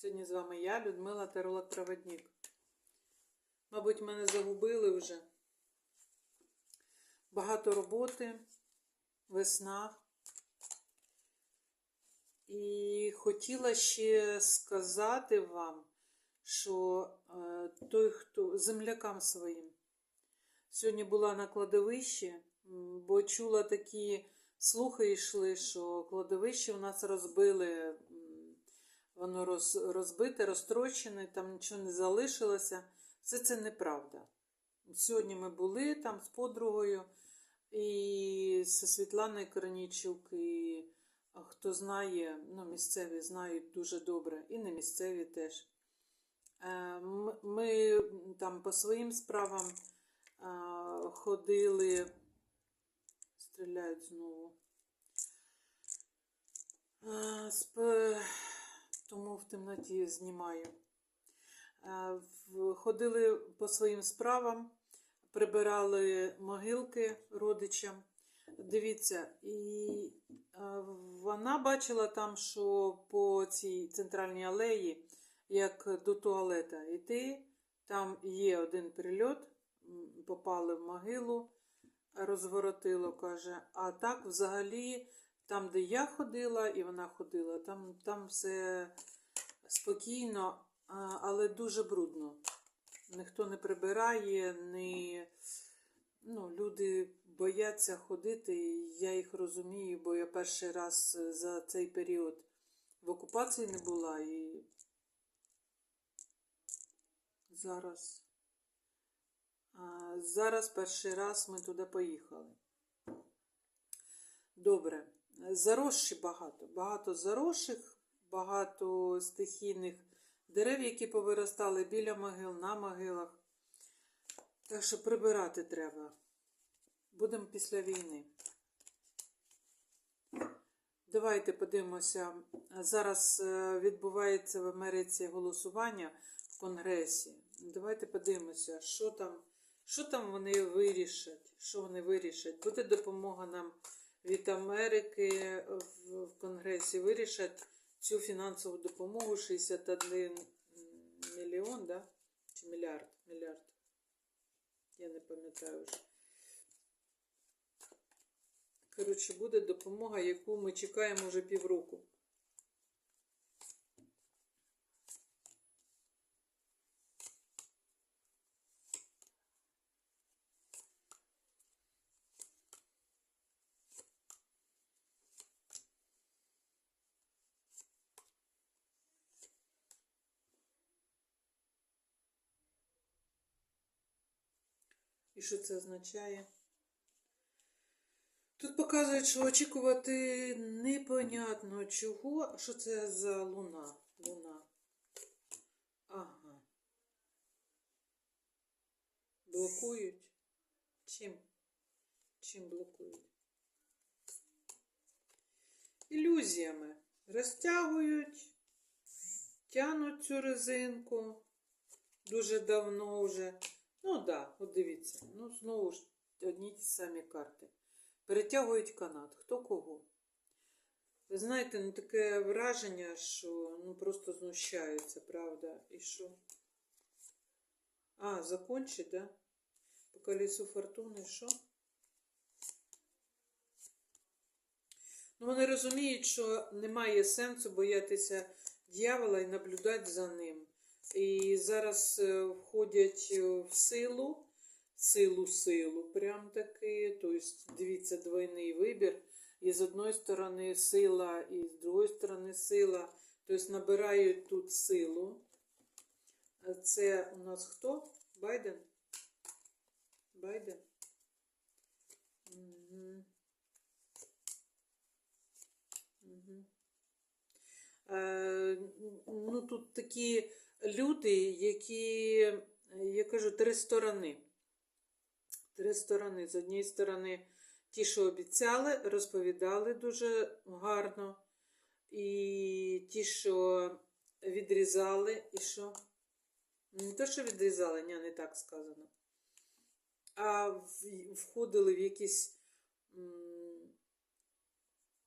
Сьогодні з вами я, Людмила Таролог Проводник. Мабуть, мене загубили вже. Багато роботи, весна. І хотіла ще сказати вам, що е, той, хто землякам своїм. Сьогодні була на кладовищі, бо чула такі слухи йшли, що кладовище у нас розбили, воно роз, розбите, розтрощене, там нічого не залишилося. Все це неправда. Сьогодні ми були там з подругою і зі Світланою Корнійчук, і хто знає, ну, місцеві знають дуже добре, і не місцеві теж. Е, Ми там по своїм справам ходили, стріляють знову. Тому в темноті знімаю. Ходили по своїм справам, прибирали могилки родичам. Дивіться, і вона бачила там, що по цій центральній алеї, як до туалета йти, там є один прильот, попали в могилу, розворотило, каже. А так взагалі, там, де я ходила, і вона ходила, там, там все спокійно, але дуже брудно. Ніхто не прибирає, не... ну, люди бояться ходити, я їх розумію, бо я перший раз за цей період в окупації не була і зараз. Зараз перший раз ми туди поїхали. Добре. Заросші багато. Багато заросших, багато стихійних дерев, які повиростали біля могил, на могилах. Так що прибирати треба. Будемо після війни. Давайте подивимося. Зараз е, відбувається в Америці голосування в Конгресі. Конгресі. подивимося, що там, що там вони вирішать. Що вони вирішать. Буде допомога нам від Америки в, в Конгресі. Вирішать цю фінансову допомогу 61 мільйон, да? Чи мільярд? Мільярд. Я не пам'ятаю вже. Коротше, буде допомога, яку ми чекаємо вже півроку. І що це означає? Тут показують, що очікувати непонятно чого. Що це за луна? Луна. Ага. Блокують? Чим? Чим блокують? Ілюзіями. Розтягують, тянуть цю резинку. Дуже давно вже. Ну так, да, от дивіться. Ну, знову ж одні ті самі карти. Перетягують канат. Хто кого? Ви знаєте, ну таке враження, що ну просто знущаються, правда? І що? А, закончить, да? По колесу фортуни, що? Ну, вони розуміють, що немає сенсу боятися дьявола і наблюдати за ним. І зараз е, входять е, в силу, силу, силу, прям таки. Тобто, дивіться, двойний вибір. І з одної сторони сила, і з другої сторони сила. Тобто набирають тут силу. Це у нас хто? Байден? Байден? Угу. Угу. Е, ну, тут такі люди, які, я кажу, три сторони. Три сторони. З однієї сторони, ті, що обіцяли, розповідали дуже гарно. І ті, що відрізали, і що? Не те, що відрізали, ні, не так сказано. А входили в якісь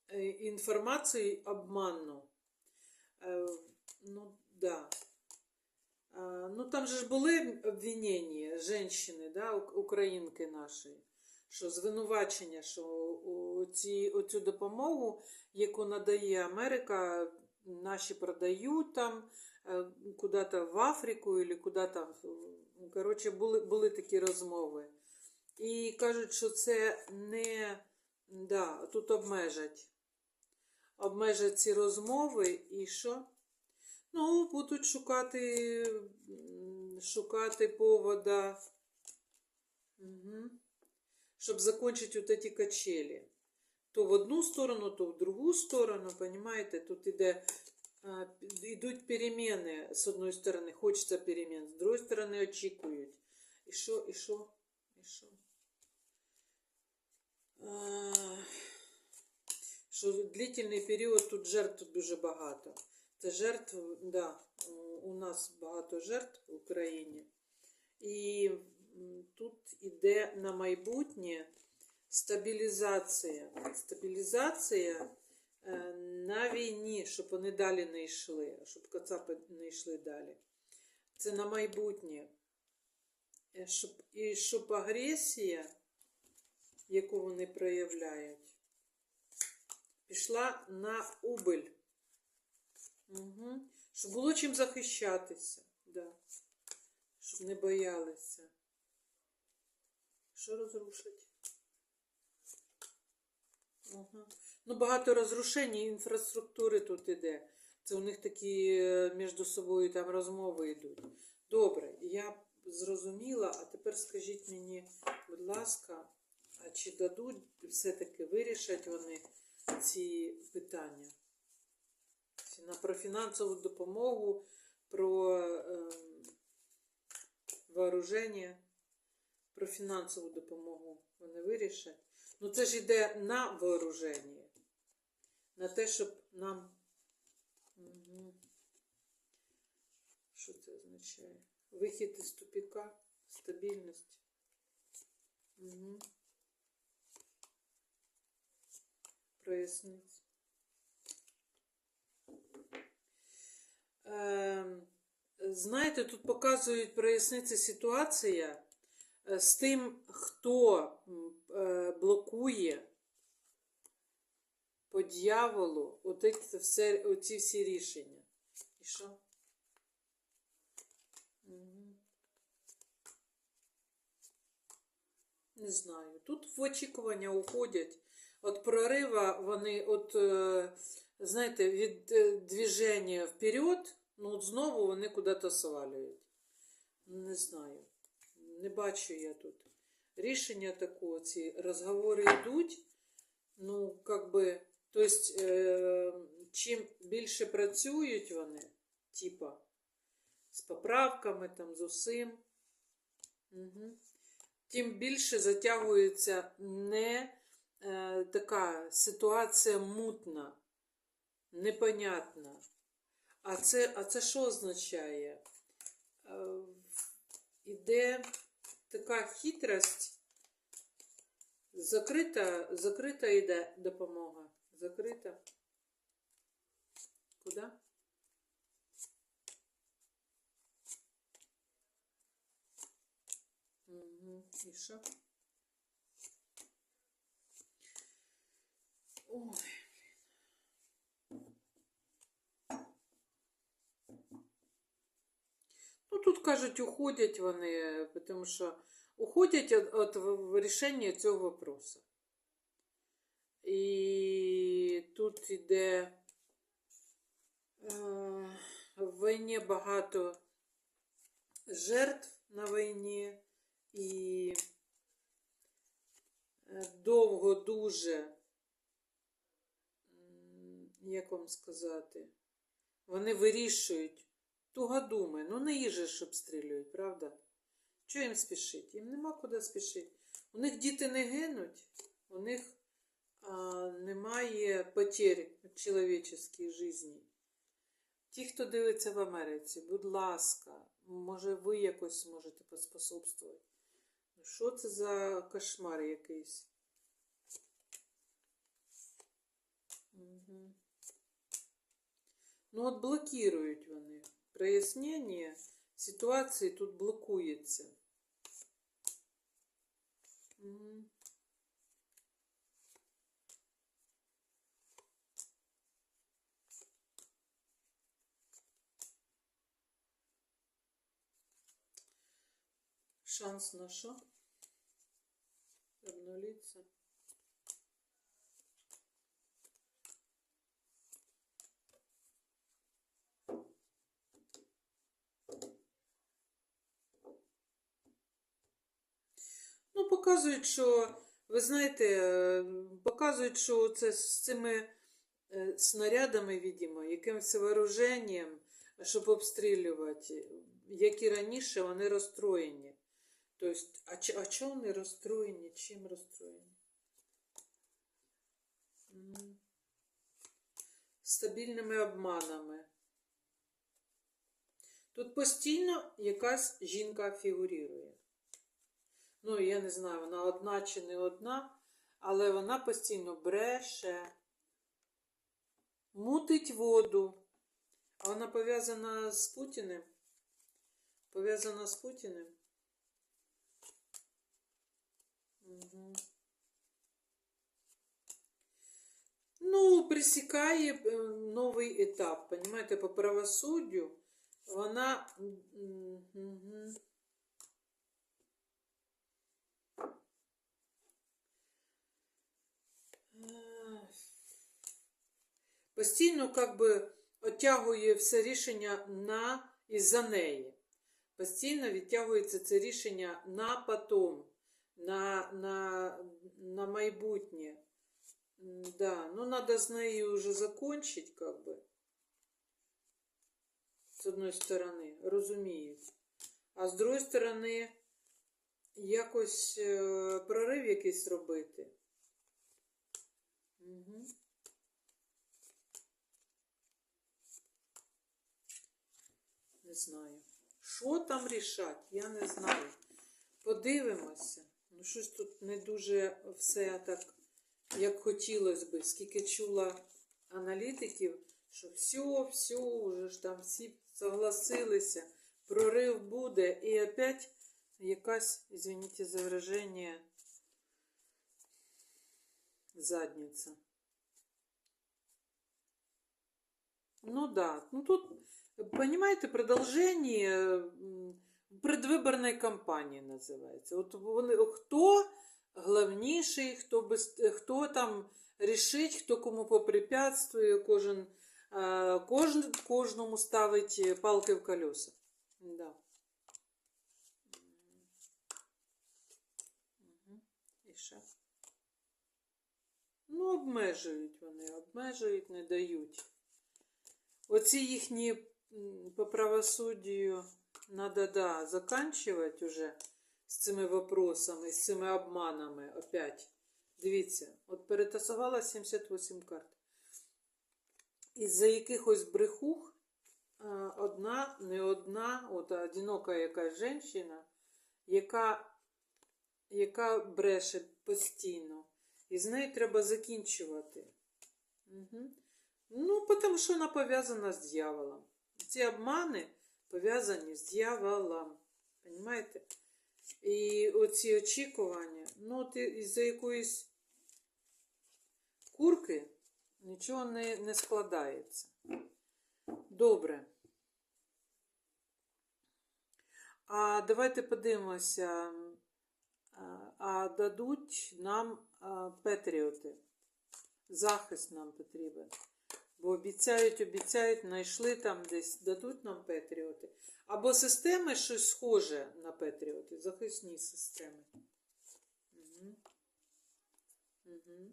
е, інформацію обманну. Е, Ну, да, там же ж були обвинення жінки, да, українки нашої, що звинувачення, що у- ці, оцю допомогу, яку надає Америка, наші продають там е, куди-то в Африку або куди-то. Коротше, були, були такі розмови. І кажуть, що це не да, тут обмежать. Обмежать ці розмови і що? Ну, будуть шукати, шукати повода, угу. щоб закончити вот эти качели. То в одну сторону, то в другу сторону, понимаете, тут іде, йдуть переміни з одної сторони, хочеться перемен, з другої сторони очікують. І що, і що, і що? Що длительний період тут жертв дуже багато. Це жертв, да, у нас багато жертв в Україні. І тут іде на майбутнє стабілізація. Стабілізація е, на війні, щоб вони далі не йшли, щоб кацапи не йшли далі. Це на майбутнє. Е, Щоб, і щоб агресія, яку вони проявляють, пішла на убиль. Угу. Щоб було чим захищатися, да. щоб не боялися. Що розрушить? Ага. Ну, багато розрушень інфраструктури тут іде. Це у них такі е, між собою там розмови йдуть. Добре, я зрозуміла, а тепер скажіть мені, будь ласка, а чи дадуть все-таки вирішать вони ці питання? На- Про фінансову допомогу, про е, вооруження, про фінансову допомогу вони вирішать. Ну це ж йде на вооруження, на те, щоб нам. Що це означає? Вихід із тупіка, стабільність. Угу. Проясніть. Знаєте, тут показують проясниться ситуація е, з тим, хто е, блокує по дьяволу оці всі рішення. І що? Не знаю. Тут в очікування уходять. От прорива вони, от, е, знаєте, від е, движення вперед, ну от знову вони куди-то свалюють. Не знаю. Не бачу я тут. Рішення такого, ці розговори йдуть. Ну, как би, то есть, е, чим більше працюють вони, типа, з поправками, там, з усім, угу. тим більше затягується не е, така ситуація мутна, непонятна. А це, а це що означає? Е, іде така хитрость, закрита, закрита йде допомога. Закрита. Куди? Угу. І що? Ой. Тут кажуть, уходять вони, тому що уходять від, рішення цього вопросу. І тут іде е, в війні багато жертв на війні і е, довго дуже, як вам сказати, вони вирішують тугодуми. Ну, не їжеш обстрілюють, правда? Чого їм спішить? Їм нема куди спішити. У них діти не гинуть, у них а, немає потерь в чоловіческій житті. Ті, хто дивиться в Америці, будь ласка, може ви якось зможете поспособствувати. Ну, Що це за кошмар якийсь? Угу. Ну, от блокують вони прояснення ситуації тут блокується. Мгм. Шанс на що? Обнулиться. Ну, показують, що, ви знаєте, показують, що це з цими е, снарядами, відомо, якимось вооруженням, щоб обстрілювати, як і раніше, вони розстроєні. Тобто, а, а чого вони розстроєні? Чим розстроєні? Стабільними обманами. Тут постійно якась жінка фігурує. Ну, я не знаю, вона одна чи не одна, але вона постійно бреше, мутить воду. А вона пов'язана з Путіним. Пов'язана з Путіним. Ну, пресікає е, новий етап. Понимаєте, по правосуддю вона. Угу. Постійно как би оттягує все рішення на і за неї. Постійно відтягується це рішення на потом, на, на, на майбутнє. Да, ну надо з нею вже закончить, как би. З одної сторони, розуміють. А з другої сторони, якось е, прорив якийсь робити. Угу. Знаю. Що там рішать, я не знаю. Подивимося. Ну, щось тут не дуже все так, як хотілося би. Скільки чула аналітиків, що все, все, вже ж там всі согласилися, прорив буде. І опять якась, извините за выражение, задниця. Ну да, ну тут, понимаете, продолжение м, предвиборної кампанії називається. От вони, хто головніший, хто, без, хто там рішить, хто кому попрепятствує, кожен, е, кожен, кожному ставить палки в колеса. Да. І ще. Ну, обмежують вони, обмежують, не дають. Оці їхні по правосуддю надо, да, заканчивать уже з цими вопросами, з цими обманами опять. Дивіться, от перетасувала 78 карт. Із-за якихось брехух одна, не одна, от одинока якась жінка, яка, яка бреше постійно. І з нею треба закінчувати. Угу. Ну, тому що вона пов'язана з дьяволом. Ці обмани пов'язані з дьяволом. Понимаєте? І оці очікування, ну, от із-за якоїсь курки нічого не, не складається. Добре. А давайте подивимося, а, дадуть нам патріоти. Захист нам потрібен. Бо обіцяють, обіцяють, знайшли там десь, дадуть нам патріоти. Або системи щось схоже на патріоти, захисні системи. Угу. Угу.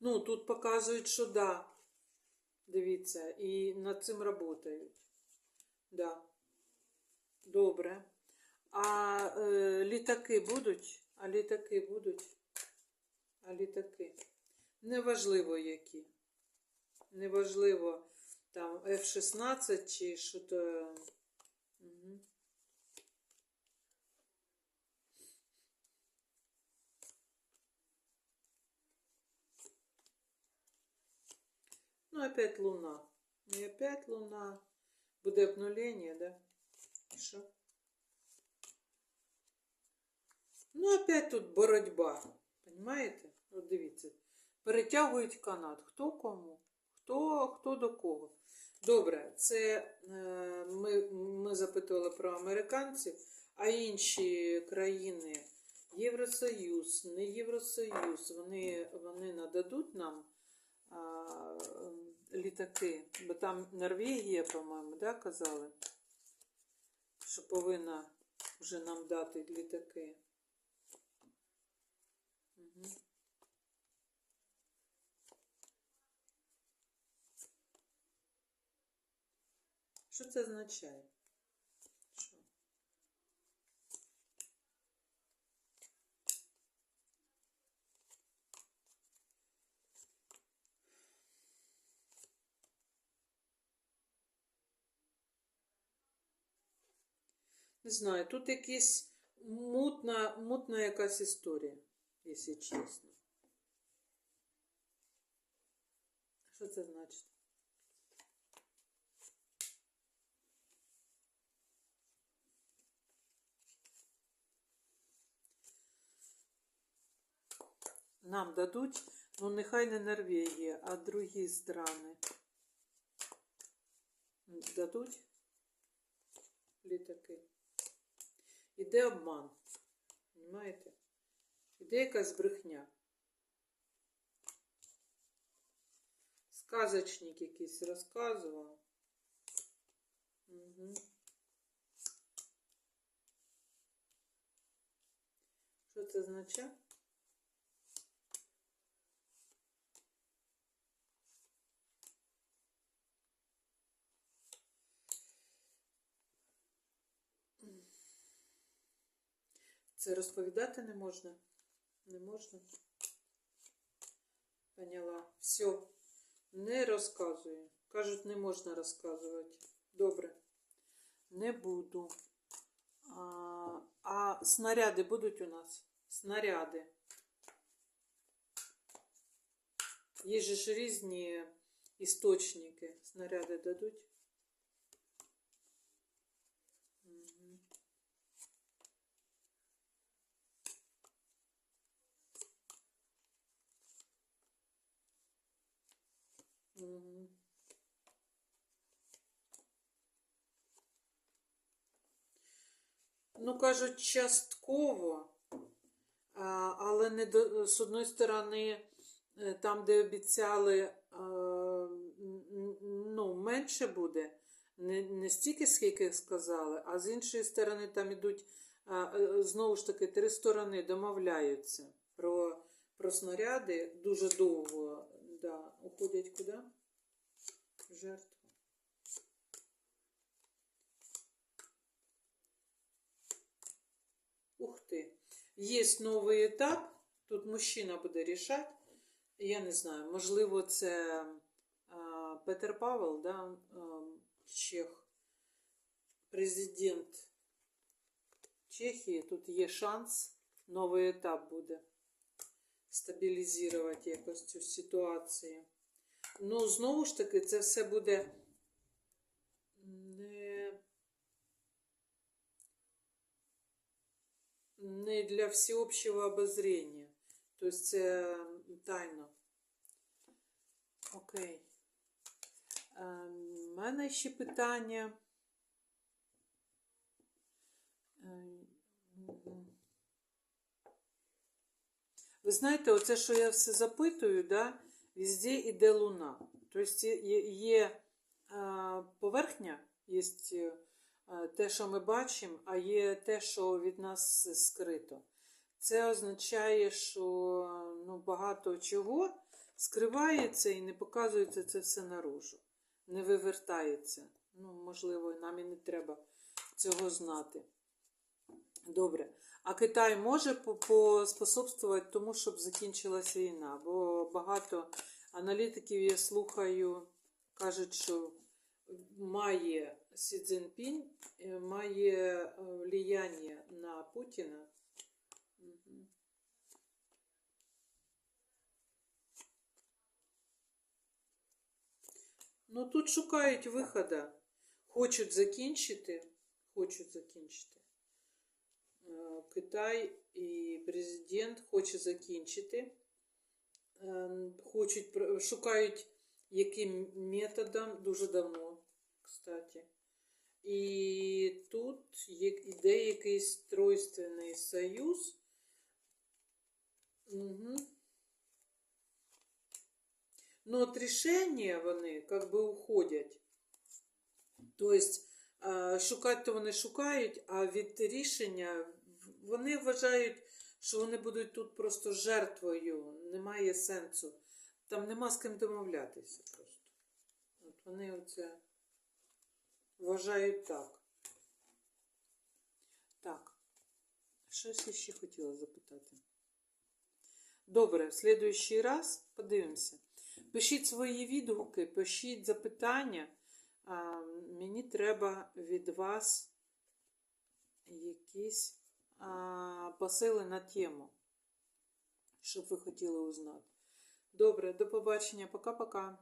Ну, тут показують, що да. Дивіться, і над цим працюють. Да. Добре. А е, літаки будуть? А літаки будуть? А літаки? Неважливо які. Неважливо, там F-16 чи що то. Угу. Ну, опять луна. И опять луна. Буде обнулення, да? І Що? Ну, опять тут боротьба. Понимаєте? От дивіться. Перетягують канат. Хто кому? Хто, хто до кого? Добре, це е, ми, ми запитували про американців, а інші країни, Євросоюз, не Євросоюз, вони, вони нададуть нам а, літаки, бо там Норвегія, по-моєму, да, казали, що повинна вже нам дати літаки. Угу. Що це означає? Що? Не знаю, тут якась мутна, мутна якась історія, якщо чесно. Що це значить? Нам дадуть, ну нехай не Норвегія, а другі страни. Дадуть літаки. Іде обман. Понимаєте? Іде якась брехня. Сказочник якийсь розказував. Угу. Що це означає? Це розповідати не можна? Не можна? Поняла. Все. Не розказую. Кажуть, не можна розказувати. Добре. Не буду. А, а снаряди будуть у нас? Снаряди. Є ж різні істочники. Снаряди дадуть? Ну, кажуть, частково, але не до, з одної сторони, е, там, де обіцяли, м, ну, менше буде, не, не стільки, скільки сказали, а з іншої сторони, там ідуть, е, знову ж таки, три сторони домовляються про, про снаряди дуже довго, уходять куди? В жертву. Ух ти. Є новий етап. Тут мужчина буде рішати. Я не знаю, можливо, це а, Петер Павел, да, а, Чех, президент Чехії. Тут є шанс, новий етап буде стабілізувати якось цю ситуацію. Ну, знову ж таки, це все буде не, не для всеобщего обозрения. Тобто це тайно. Окей. У мене ще питання. Ем. Ви знаєте, оце, що я все запитую, да, везде іде луна. Тобто є, а, поверхня, є а, те, що ми бачимо, а є те, що від нас скрито. Це означає, що ну, багато чого скривається і не показується це все наружу. Не вивертається. Ну, можливо, нам і не треба цього знати. Добре. А Китай може по- поспособствувати тому, щоб закінчилася війна? Бо багато аналітиків я слухаю, кажуть, що має Сі Цзіньпінь, е, має е, влияння на Путіна. Ну тут шукають виходу. хочуть закінчити, хочуть закінчити. Е, Китай і президент хоче закінчити. Е, Хочуть, шукають яким методом дуже давно, кстати. І тут іде якийсь тройственний союз. Угу. Но от рішення вони как би уходять. Тобто, е, шукати то вони шукають, а від рішення вони вважають, що вони будуть тут просто жертвою. Немає сенсу. Там нема з ким домовлятися просто. От вони оце вважають так. Так. Щось ще хотіла запитати. Добре, в следующий раз подивимося. Пишіть свої відгуки, пишіть запитання. А, мені треба від вас якісь посили на тему, щоб ви хотіли узнати. Добре, до побачення. Пока-пока.